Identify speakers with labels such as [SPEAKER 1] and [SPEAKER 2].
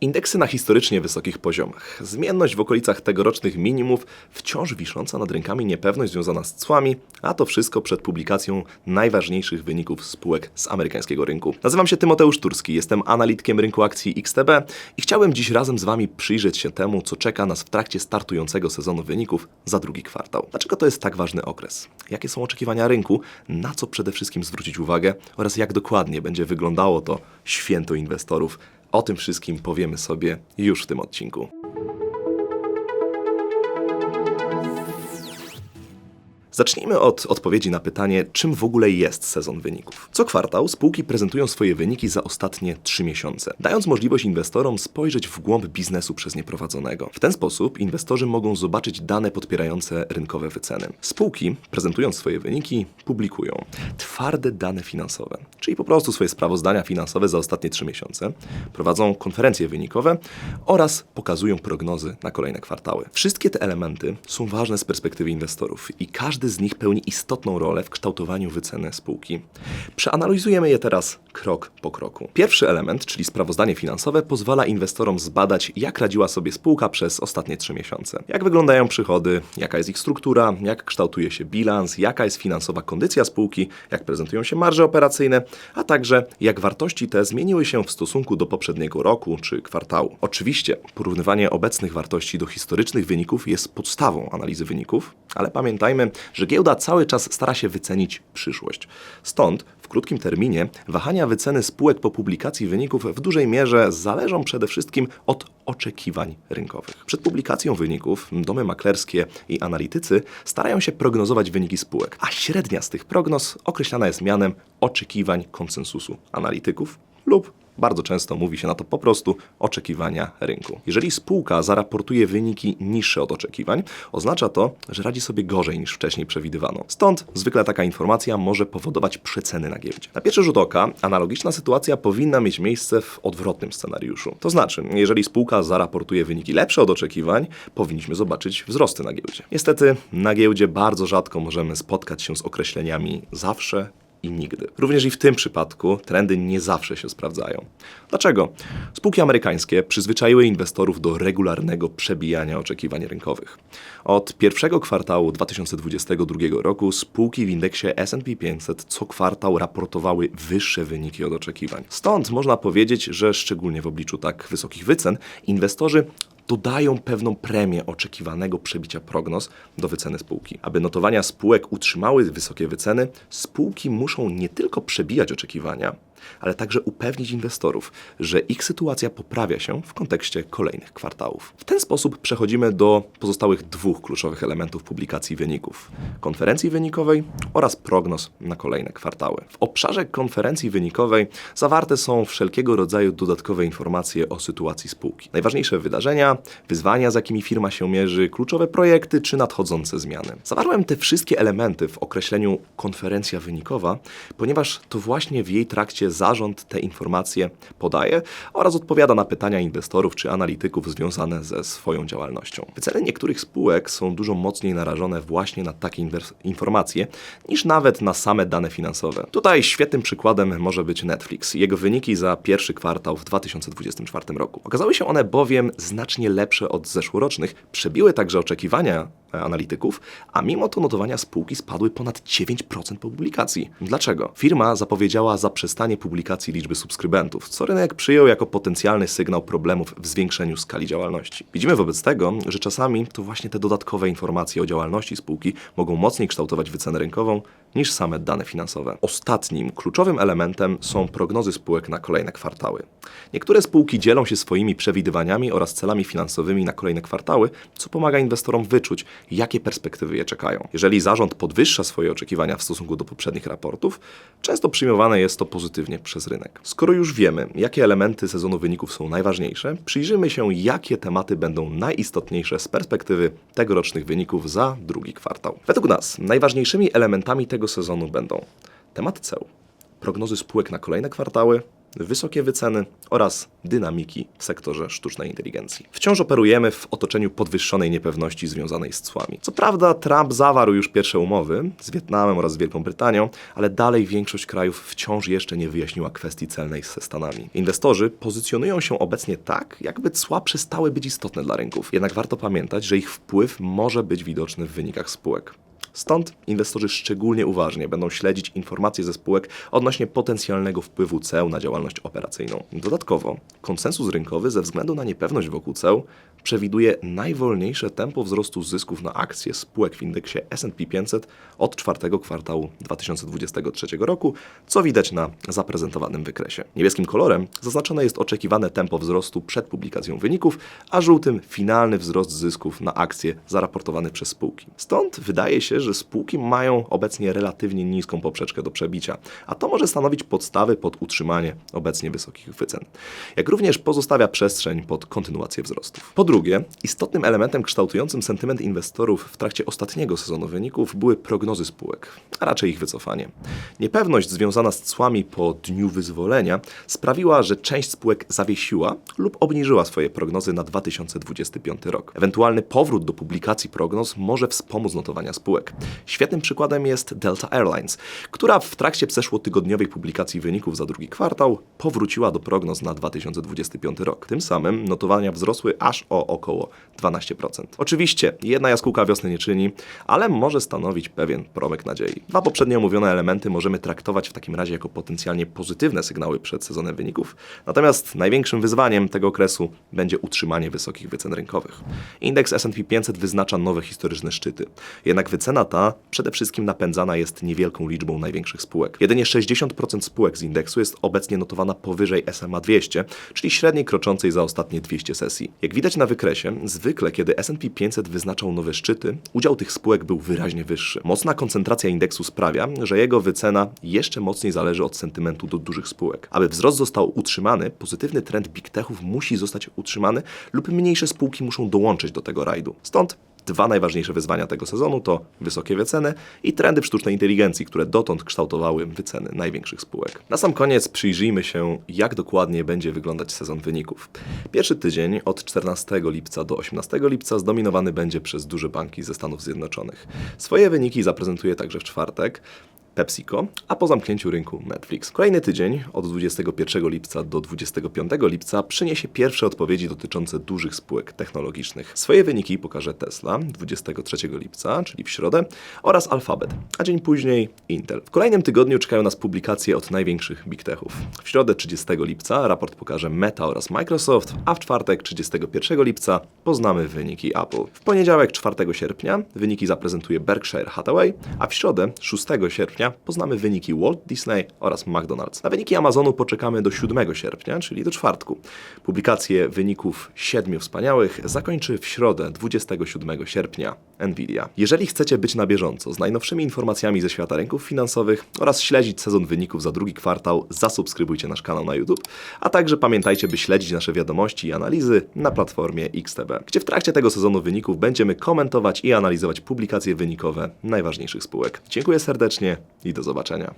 [SPEAKER 1] Indeksy na historycznie wysokich poziomach, zmienność w okolicach tegorocznych minimów, wciąż wisząca nad rynkami niepewność związana z cłami, a to wszystko przed publikacją najważniejszych wyników spółek z amerykańskiego rynku. Nazywam się Tymoteusz Turski, jestem analitykiem rynku akcji XTB i chciałem dziś razem z Wami przyjrzeć się temu, co czeka nas w trakcie startującego sezonu wyników za drugi kwartał. Dlaczego to jest tak ważny okres? Jakie są oczekiwania rynku? Na co przede wszystkim zwrócić uwagę? Oraz jak dokładnie będzie wyglądało to święto inwestorów o tym wszystkim powiemy sobie już w tym odcinku. Zacznijmy od odpowiedzi na pytanie, czym w ogóle jest sezon wyników. Co kwartał spółki prezentują swoje wyniki za ostatnie 3 miesiące, dając możliwość inwestorom spojrzeć w głąb biznesu przez nie prowadzonego. W ten sposób inwestorzy mogą zobaczyć dane podpierające rynkowe wyceny. Spółki, prezentując swoje wyniki, publikują twarde dane finansowe, czyli po prostu swoje sprawozdania finansowe za ostatnie 3 miesiące, prowadzą konferencje wynikowe oraz pokazują prognozy na kolejne kwartały. Wszystkie te elementy są ważne z perspektywy inwestorów i każdy z nich pełni istotną rolę w kształtowaniu wyceny spółki. Przeanalizujemy je teraz krok po kroku. Pierwszy element, czyli sprawozdanie finansowe, pozwala inwestorom zbadać, jak radziła sobie spółka przez ostatnie 3 miesiące. Jak wyglądają przychody, jaka jest ich struktura, jak kształtuje się bilans, jaka jest finansowa kondycja spółki, jak prezentują się marże operacyjne, a także jak wartości te zmieniły się w stosunku do poprzedniego roku czy kwartału. Oczywiście porównywanie obecnych wartości do historycznych wyników jest podstawą analizy wyników, ale pamiętajmy, że giełda cały czas stara się wycenić przyszłość. Stąd w krótkim terminie wahania wyceny spółek po publikacji wyników w dużej mierze zależą przede wszystkim od oczekiwań rynkowych. Przed publikacją wyników domy maklerskie i analitycy starają się prognozować wyniki spółek, a średnia z tych prognoz określana jest mianem oczekiwań konsensusu analityków lub bardzo często mówi się na to po prostu oczekiwania rynku. Jeżeli spółka zaraportuje wyniki niższe od oczekiwań, oznacza to, że radzi sobie gorzej niż wcześniej przewidywano. Stąd zwykle taka informacja może powodować przeceny na giełdzie. Na pierwszy rzut oka analogiczna sytuacja powinna mieć miejsce w odwrotnym scenariuszu. To znaczy, jeżeli spółka zaraportuje wyniki lepsze od oczekiwań, powinniśmy zobaczyć wzrosty na giełdzie. Niestety na giełdzie bardzo rzadko możemy spotkać się z określeniami zawsze i nigdy. Również i w tym przypadku trendy nie zawsze się sprawdzają. Dlaczego? Spółki amerykańskie przyzwyczaiły inwestorów do regularnego przebijania oczekiwań rynkowych. Od pierwszego kwartału 2022 roku spółki w indeksie S&P 500 co kwartał raportowały wyższe wyniki od oczekiwań. Stąd można powiedzieć, że szczególnie w obliczu tak wysokich wycen inwestorzy dodają pewną premię oczekiwanego przebicia prognoz do wyceny spółki. Aby notowania spółek utrzymały wysokie wyceny, spółki muszą nie tylko przebijać oczekiwania, ale także upewnić inwestorów, że ich sytuacja poprawia się w kontekście kolejnych kwartałów. W ten sposób przechodzimy do pozostałych dwóch kluczowych elementów publikacji wyników: konferencji wynikowej oraz prognoz na kolejne kwartały. W obszarze konferencji wynikowej zawarte są wszelkiego rodzaju dodatkowe informacje o sytuacji spółki. Najważniejsze wydarzenia, wyzwania, z jakimi firma się mierzy, kluczowe projekty czy nadchodzące zmiany. Zawarłem te wszystkie elementy w określeniu konferencja wynikowa, ponieważ to właśnie w jej trakcie zarząd te informacje podaje oraz odpowiada na pytania inwestorów czy analityków związane ze swoją działalnością. Wyceny niektórych spółek są dużo mocniej narażone właśnie na takie informacje niż nawet na same dane finansowe. Tutaj świetnym przykładem może być Netflix jego wyniki za pierwszy kwartał w 2024 roku. Okazały się one bowiem znacznie lepsze od zeszłorocznych, przebiły także oczekiwania e, analityków, a mimo to notowania spółki spadły ponad 9% po publikacji. Dlaczego? Firma zapowiedziała zaprzestanie publikacji liczby subskrybentów, co rynek przyjął jako potencjalny sygnał problemów w zwiększeniu skali działalności. Widzimy wobec tego, że czasami to właśnie te dodatkowe informacje o działalności spółki mogą mocniej kształtować wycenę rynkową niż same dane finansowe. Ostatnim kluczowym elementem są prognozy spółek na kolejne kwartały. Niektóre spółki dzielą się swoimi przewidywaniami oraz celami finansowymi na kolejne kwartały, co pomaga inwestorom wyczuć, jakie perspektywy je czekają. Jeżeli zarząd podwyższa swoje oczekiwania w stosunku do poprzednich raportów, często przyjmowane jest to pozytywnie przez rynek. Skoro już wiemy, jakie elementy sezonu wyników są najważniejsze, przyjrzymy się, jakie tematy będą najistotniejsze z perspektywy tegorocznych wyników za drugi kwartał. Według nas najważniejszymi elementami tego sezonu będą temat ceł, prognozy spółek na kolejne kwartały, wysokie wyceny oraz dynamiki w sektorze sztucznej inteligencji. Wciąż operujemy w otoczeniu podwyższonej niepewności związanej z cłami. Co prawda Trump zawarł już pierwsze umowy z Wietnamem oraz Wielką Brytanią, ale dalej większość krajów wciąż jeszcze nie wyjaśniła kwestii celnej ze Stanami. Inwestorzy pozycjonują się obecnie tak, jakby cła przestały być istotne dla rynków. Jednak warto pamiętać, że ich wpływ może być widoczny w wynikach spółek. Stąd inwestorzy szczególnie uważnie będą śledzić informacje ze spółek odnośnie potencjalnego wpływu ceł na działalność operacyjną. Dodatkowo, konsensus rynkowy ze względu na niepewność wokół ceł przewiduje najwolniejsze tempo wzrostu zysków na akcje spółek w indeksie S&P 500 od czwartego kwartału 2023 roku, co widać na zaprezentowanym wykresie. Niebieskim kolorem zaznaczone jest oczekiwane tempo wzrostu przed publikacją wyników, a żółtym finalny wzrost zysków na akcje zaraportowany przez spółki. Stąd wydaje się, że spółki mają obecnie relatywnie niską poprzeczkę do przebicia, a to może stanowić podstawy pod utrzymanie obecnie wysokich wycen. Jak również pozostawia przestrzeń pod kontynuację wzrostów. Po drugie, istotnym elementem kształtującym sentyment inwestorów w trakcie ostatniego sezonu wyników były prognozy spółek, a raczej ich wycofanie. Niepewność związana z cłami po dniu wyzwolenia sprawiła, że część spółek zawiesiła lub obniżyła swoje prognozy na 2025 rok. Ewentualny powrót do publikacji prognoz może wspomóc notowania spółek. Świetnym przykładem jest Delta Airlines, która w trakcie przeszłotygodniowej publikacji wyników za drugi kwartał powróciła do prognoz na 2025 rok. Tym samym notowania wzrosły aż o około 12%. Oczywiście, jedna jaskółka wiosny nie czyni, ale może stanowić pewien promyk nadziei. Dwa poprzednio omówione elementy możemy traktować w takim razie jako potencjalnie pozytywne sygnały przed sezonem wyników. Natomiast największym wyzwaniem tego okresu będzie utrzymanie wysokich wycen rynkowych. Indeks S&P 500 wyznacza nowe historyczne szczyty. Jednak wycena ta przede wszystkim napędzana jest niewielką liczbą największych spółek. Jedynie 60% spółek z indeksu jest obecnie notowana powyżej SMA 200, czyli średniej kroczącej za ostatnie 200 sesji. Jak widać na wykresie, zwykle kiedy S&P 500 wyznaczał nowe szczyty, udział tych spółek był wyraźnie wyższy. Mocna koncentracja indeksu sprawia, że jego wycena jeszcze mocniej zależy od sentymentu do dużych spółek. Aby wzrost został utrzymany, pozytywny trend big techów musi zostać utrzymany lub mniejsze spółki muszą dołączyć do tego rajdu. Stąd Dwa najważniejsze wyzwania tego sezonu to wysokie wyceny i trendy w sztucznej inteligencji, które dotąd kształtowały wyceny największych spółek. Na sam koniec przyjrzyjmy się, jak dokładnie będzie wyglądać sezon wyników. Pierwszy tydzień od 14 lipca do 18 lipca zdominowany będzie przez duże banki ze Stanów Zjednoczonych. Swoje wyniki zaprezentuje także w czwartek. PepsiCo, a po zamknięciu rynku Netflix. Kolejny tydzień od 21 lipca do 25 lipca przyniesie pierwsze odpowiedzi dotyczące dużych spółek technologicznych. Swoje wyniki pokaże Tesla 23 lipca, czyli w środę, oraz Alphabet, a dzień później Intel. W kolejnym tygodniu czekają nas publikacje od największych big techów. W środę 30 lipca raport pokaże Meta oraz Microsoft, a w czwartek 31 lipca poznamy wyniki Apple. W poniedziałek 4 sierpnia wyniki zaprezentuje Berkshire Hathaway, a w środę 6 poznamy wyniki Walt Disney oraz McDonald's. Na wyniki Amazonu poczekamy do 7 sierpnia, czyli do czwartku. Publikację wyników siedmiu wspaniałych zakończy w środę 27 sierpnia Nvidia. Jeżeli chcecie być na bieżąco z najnowszymi informacjami ze świata rynków finansowych oraz śledzić sezon wyników za drugi kwartał, zasubskrybujcie nasz kanał na YouTube, a także pamiętajcie, by śledzić nasze wiadomości i analizy na platformie XTB, gdzie w trakcie tego sezonu wyników będziemy komentować i analizować publikacje wynikowe najważniejszych spółek. Dziękuję serdecznie i do zobaczenia.